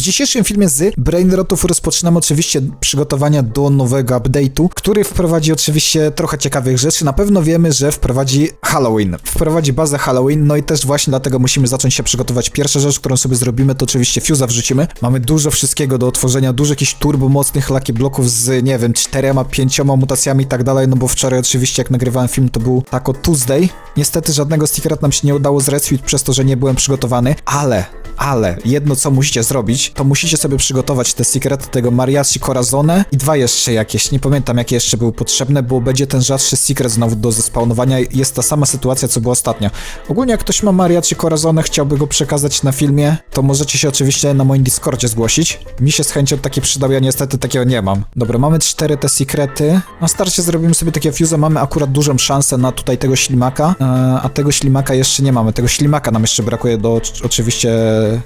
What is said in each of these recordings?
W dzisiejszym filmie z Brainrotów rozpoczynamy oczywiście przygotowania do nowego update'u, który wprowadzi oczywiście trochę ciekawych rzeczy. Na pewno wiemy, że wprowadzi Halloween. Wprowadzi bazę Halloween, no i też właśnie dlatego musimy zacząć się przygotować. Pierwsza rzecz, którą sobie zrobimy, to oczywiście fuse'a wrzucimy. Mamy dużo wszystkiego do otworzenia, dużo jakichś turbo mocnych lucky bloków z, nie wiem, czterema, pięcioma mutacjami i tak dalej, no bo wczoraj oczywiście jak nagrywałem film, to był Taco Tuesday. Niestety żadnego secret nam się nie udało zrespić przez to, że nie byłem przygotowany, ale ale jedno co musicie zrobić, to musicie sobie przygotować te sekrety tego Mariachi Corazone i dwa jeszcze jakieś, nie pamiętam jakie jeszcze były potrzebne, bo będzie ten rzadszy secret znowu do zespawnowania, jest ta sama sytuacja co była ostatnio. Ogólnie jak ktoś ma Mariachi Corazone, chciałby go przekazać na filmie, to możecie się oczywiście na moim Discordzie zgłosić. Mi się z chęcią taki przydał, ja niestety takiego nie mam. Dobra, mamy cztery te sekrety. Na starcie zrobimy sobie takie fuse, mamy akurat dużą szansę na tutaj tego ślimaka, e, a tego ślimaka jeszcze nie mamy. Tego ślimaka nam jeszcze brakuje do oczywiście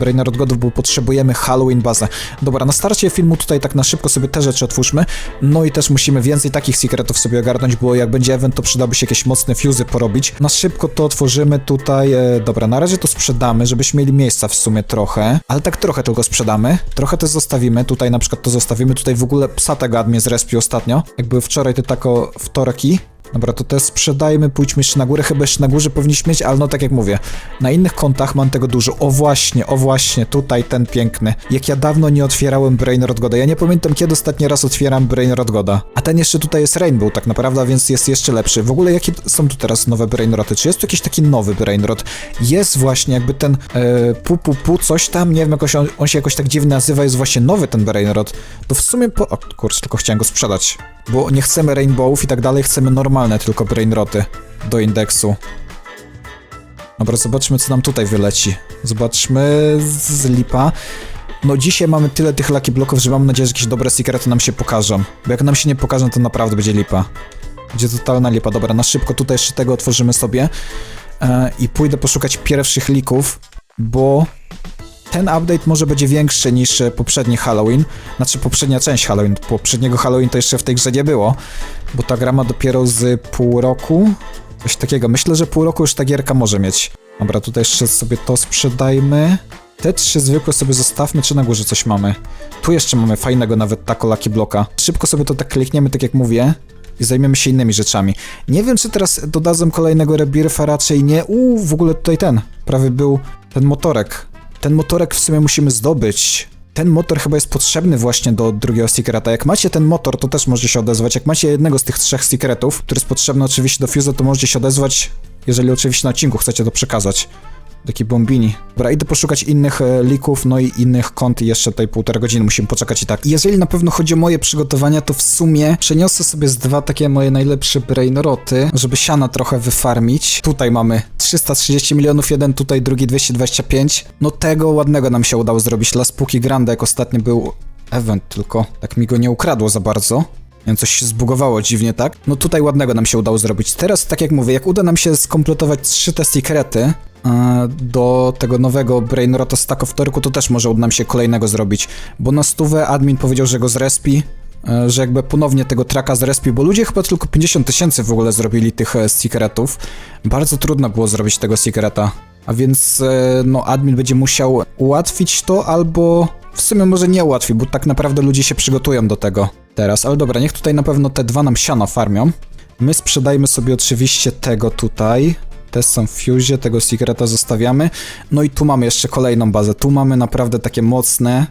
Brainerd Godów, bo potrzebujemy Halloween bazę. Dobra, na starcie filmu tutaj tak na szybko sobie te rzeczy otwórzmy, no i też musimy więcej takich secretów sobie ogarnąć, bo jak będzie event, to przydałby się jakieś mocne fuzy porobić. Na szybko to otworzymy tutaj, e, dobra, na razie to sprzedamy, żebyśmy mieli miejsca w sumie trochę, ale tak trochę tylko sprzedamy, trochę to zostawimy, tutaj na przykład to zostawimy, tutaj w ogóle psa tego admin zrespił ostatnio, jak były wczoraj te tako wtorki, Dobra, to te sprzedajmy, pójdźmy jeszcze na górę, chyba jeszcze na górze powinniśmy mieć, ale no tak jak mówię, na innych kontach mam tego dużo. O właśnie, o właśnie, tutaj ten piękny. Jak ja dawno nie otwierałem Brainrod Goda, ja nie pamiętam kiedy ostatni raz otwieram Brainrod Goda. A ten jeszcze tutaj jest Rainbow tak naprawdę, więc jest jeszcze lepszy. W ogóle jakie są tu teraz nowe Brainroty? Czy jest tu jakiś taki nowy Brainrod? Jest właśnie jakby ten e, pu pu pu coś tam, nie wiem, jakoś on, on się jakoś tak dziwnie nazywa, jest właśnie nowy ten Brainrod. To w sumie po... O kurczę, tylko chciałem go sprzedać. Bo nie chcemy Rainbowów i tak dalej, chcemy normalne tylko Brainroty do indeksu. Dobra, zobaczmy co nam tutaj wyleci. Zobaczmy z lipa. No dzisiaj mamy tyle tych lucky bloków, że mam nadzieję, że jakieś dobre sekrety nam się pokażą. Bo jak nam się nie pokażą, to naprawdę będzie lipa. Będzie totalna lipa. Dobra, na szybko tutaj jeszcze tego otworzymy sobie. E, I pójdę poszukać pierwszych lików, bo ten update może będzie większy niż e, poprzedni Halloween. Znaczy poprzednia część Halloween. Poprzedniego Halloween to jeszcze w tej grze nie było, bo ta gra ma dopiero z pół roku. Coś takiego. Myślę, że pół roku już ta gierka może mieć. Dobra, tutaj jeszcze sobie to sprzedajmy. Te trzy zwykłe sobie zostawmy, czy na górze coś mamy? Tu jeszcze mamy fajnego nawet tako Lucky Bloka. Szybko sobie to tak klikniemy, tak jak mówię. I zajmiemy się innymi rzeczami. Nie wiem, czy teraz dodadzą kolejnego rebirfa, raczej nie. Uuu, w ogóle tutaj ten. Prawie był ten motorek. Ten motorek w sumie musimy zdobyć. Ten motor chyba jest potrzebny właśnie do drugiego sekreta. Jak macie ten motor, to też możecie się odezwać. Jak macie jednego z tych trzech sekretów, który jest potrzebny oczywiście do Fuse, to możecie się odezwać, jeżeli oczywiście na odcinku chcecie to przekazać. Taki bombini. Dobra, idę poszukać innych e, lików, no i innych kont i jeszcze tutaj półtora godziny musimy poczekać i tak. Jeżeli na pewno chodzi o moje przygotowania, to w sumie przeniosę sobie z dwa takie moje najlepsze brainroty, żeby siana trochę wyfarmić. Tutaj mamy 330 milionów, jeden tutaj, drugi 225. No tego ładnego nam się udało zrobić. Las Puki Grande, jak ostatnio był event, tylko tak mi go nie ukradło za bardzo. Coś się zbugowało dziwnie, tak? No tutaj ładnego nam się udało zrobić. Teraz, tak jak mówię, jak uda nam się skompletować trzy te sekrety, e, do tego nowego Brainrota Stack of Torku, to też może uda nam się kolejnego zrobić. Bo na stówę admin powiedział, że go zrespi, e, że jakby ponownie tego traka zrespi, bo ludzie chyba tylko 50 tysięcy w ogóle zrobili tych e, secretów. Bardzo trudno było zrobić tego secreta. A więc, no, admin będzie musiał ułatwić to, albo w sumie może nie ułatwi, bo tak naprawdę ludzie się przygotują do tego teraz. Ale dobra, niech tutaj na pewno te dwa nam siano farmią. My sprzedajmy sobie oczywiście tego tutaj. Te są w tego Secreta zostawiamy. No i tu mamy jeszcze kolejną bazę. Tu mamy naprawdę takie mocne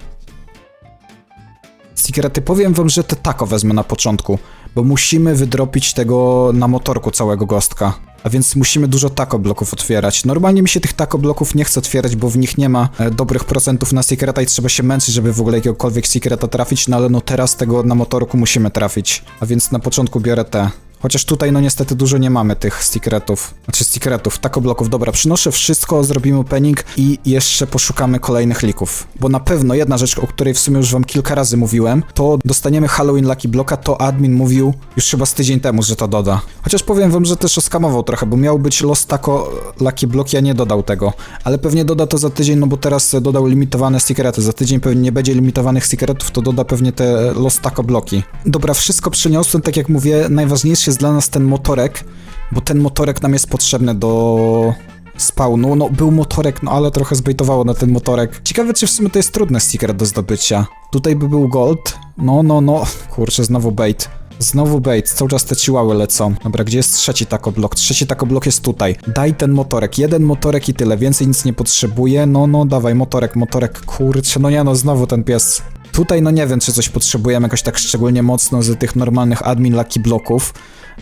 Secrety. Powiem wam, że te tako wezmę na początku, bo musimy wydropić tego na motorku całego gostka. A więc musimy dużo tako bloków otwierać. Normalnie mi się tych tako bloków nie chce otwierać, bo w nich nie ma e, dobrych procentów na secreta i trzeba się męczyć, żeby w ogóle jakiegokolwiek secreta trafić, no ale no teraz tego na motorku musimy trafić. A więc na początku biorę te. Chociaż tutaj no niestety dużo nie mamy tych secretów. Znaczy secretów, tako bloków. Dobra, przynoszę wszystko, zrobimy opening i jeszcze poszukamy kolejnych lików. Bo na pewno jedna rzecz, o której w sumie już wam kilka razy mówiłem, to dostaniemy Halloween Lucky Bloka, to admin mówił już chyba z tydzień temu, że to doda. Chociaż powiem wam, że też oskamował trochę, bo miał być Los Taco Lucky Block, ja nie dodał tego. Ale pewnie doda to za tydzień, no bo teraz dodał limitowane secrety. Za tydzień pewnie nie będzie limitowanych secretów, to doda pewnie te Los Taco bloki. Dobra, wszystko przyniosłem, tak jak mówię, najważniejsze jest dla nas ten motorek, bo ten motorek nam jest potrzebny do spawnu. No, był motorek, no ale trochę zbejtowało na ten motorek. Ciekawe, czy w sumie to jest trudny sticker do zdobycia. Tutaj by był gold. No, no, no. Kurczę, znowu bait. Znowu bait, cały czas te ciłały lecą. Dobra, gdzie jest trzeci tako blok? Trzeci tako blok jest tutaj. Daj ten motorek, jeden motorek i tyle, więcej nic nie potrzebuję. No, no, dawaj, motorek, motorek, kurczę, no nie no, znowu ten pies. Tutaj no nie wiem, czy coś potrzebujemy jakoś tak szczególnie mocno z tych normalnych admin lucky bloków.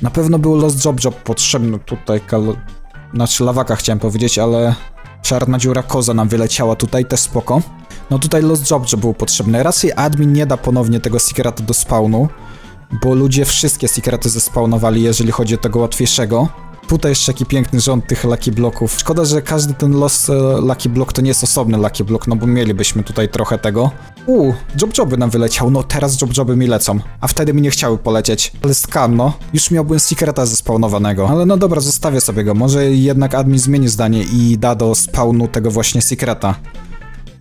Na pewno był Lost Job Job potrzebny tutaj, kal... znaczy lawaka chciałem powiedzieć, ale czarna dziura koza nam wyleciała tutaj, też spoko. No tutaj Lost Job Job był potrzebny. Raczej admin nie da ponownie tego secreta do spawnu, bo ludzie wszystkie secrety zespawnowali, jeżeli chodzi o tego łatwiejszego. Tutaj jeszcze jaki piękny rząd tych Lucky Bloków. Szkoda, że każdy ten los e, Lucky Block to nie jest osobny Lucky Block, no bo mielibyśmy tutaj trochę tego. Uuu, Job Joby nam wyleciał, no teraz Job Joby mi lecą, a wtedy mi nie chciały polecieć. Ale skam, no. Już miałbym secreta zespawnowanego. Ale no dobra, zostawię sobie go. Może jednak admin zmieni zdanie i da do spawnu tego właśnie secreta.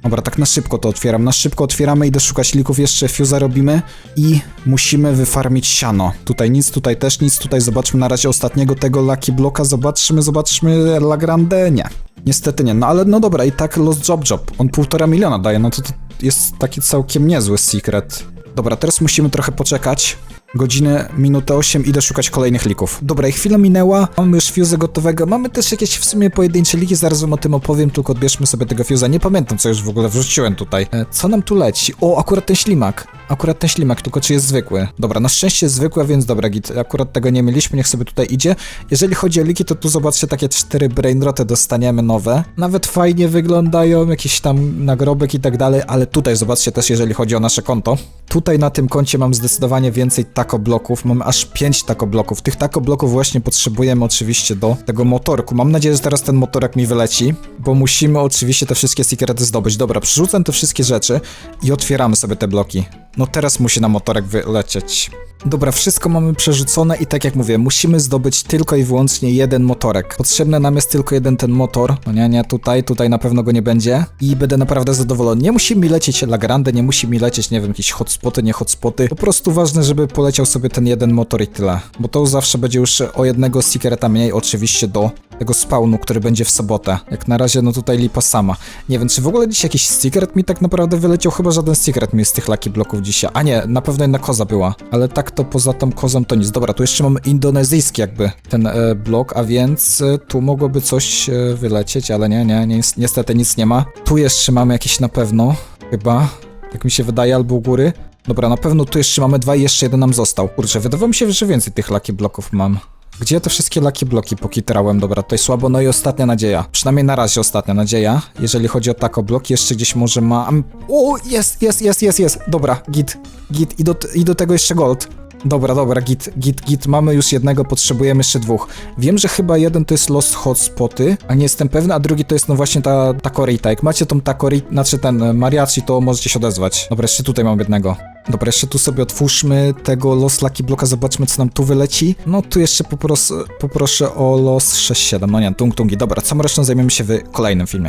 Dobra, tak na szybko to otwieram. Na szybko otwieramy, idę szukać lików, jeszcze fuse'a robimy i musimy wyfarmić siano. Tutaj nic, tutaj też nic, tutaj zobaczmy na razie ostatniego tego Lucky Bloka, zobaczmy, zobaczmy La Grande, nie. Niestety nie, no ale no dobra, i tak Lost Job Job, on półtora miliona daje, no to, to jest taki całkiem niezły secret. Dobra, teraz musimy trochę poczekać. Godzinę, minutę 8, idę szukać kolejnych lików. Dobra, i chwila minęła, mamy już fuse gotowego, mamy też jakieś w sumie pojedyncze liki, zaraz wam o tym opowiem, tylko odbierzmy sobie tego fuse'a. Nie pamiętam, co już w ogóle wrzuciłem tutaj. E, co nam tu leci? O, akurat ten ślimak. Akurat ten ślimak, tylko czy jest zwykły? Dobra, na szczęście jest zwykły, więc dobra, git. Akurat tego nie mieliśmy, niech sobie tutaj idzie. Jeżeli chodzi o liki, to tu zobaczcie, takie cztery brainroty dostaniemy nowe. Nawet fajnie wyglądają, jakiś tam nagrobek i tak dalej, ale tutaj zobaczcie też, jeżeli chodzi o nasze konto. Tutaj na tym koncie mam zdecydowanie więcej tako bloków, mam aż 5 tako bloków. Tych tako bloków właśnie potrzebujemy oczywiście do tego motorku. Mam nadzieję, że teraz ten motorek mi wyleci, bo musimy oczywiście te wszystkie sekrety zdobyć. Dobra, przerzucam te wszystkie rzeczy i otwieramy sobie te bloki. No teraz musi na motorek wylecieć. Dobra, wszystko mamy przerzucone i tak jak mówię, musimy zdobyć tylko i wyłącznie jeden motorek. Potrzebny nam jest tylko jeden ten motor. No nie, nie, tutaj, tutaj na pewno go nie będzie. I będę naprawdę zadowolony. Nie musi mi lecieć La Grande, nie musi mi lecieć, nie wiem, jakieś hotspoty, nie hotspoty. Po prostu ważne, żeby poleciał sobie ten jeden motor i tyle. Bo to zawsze będzie już o jednego secreta mniej, oczywiście do tego spawnu, który będzie w sobotę. Jak na razie, no tutaj lipa sama. Nie wiem, czy w ogóle dziś jakiś secret mi tak naprawdę wyleciał? Chyba żaden secret mi z tych Lucky Bloków dzisiaj. A nie, na pewno jedna koza była. Ale tak to poza tą kozą to nic. Dobra, tu jeszcze mamy indonezyjski jakby ten e, blok, a więc e, tu mogłoby coś e, wylecieć, ale nie, nie, nie, niestety nic nie ma. Tu jeszcze mamy jakieś na pewno, chyba, jak mi się wydaje, albo u góry. Dobra, na pewno tu jeszcze mamy dwa i jeszcze jeden nam został. Kurczę, wydawało mi się, że więcej tych Lucky Bloków mam. Gdzie ja te wszystkie Lucky Bloki pokitrałem? Dobra, tutaj słabo, no i ostatnia nadzieja. Przynajmniej na razie ostatnia nadzieja. Jeżeli chodzi o tako bloki, jeszcze gdzieś może ma... am- O, jest, jest, jest, jest, jest. Dobra, git, git i do, i do tego jeszcze gold. Dobra, dobra, git, git, git. Mamy już jednego, potrzebujemy jeszcze dwóch. Wiem, że chyba jeden to jest Lost Hotspoty, a nie jestem pewny, a drugi to jest no właśnie ta Takorita. Jak macie tą Takorita, znaczy ten e, Mariachi, to możecie się odezwać. Dobra, jeszcze tutaj mam jednego. Dobra, jeszcze tu sobie otwórzmy tego Los Lucky Bloka, zobaczmy co nam tu wyleci. No tu jeszcze popros, poproszę o Los 6-7, no nie, tung tungi. Dobra, całą resztą zajmiemy się w kolejnym filmie.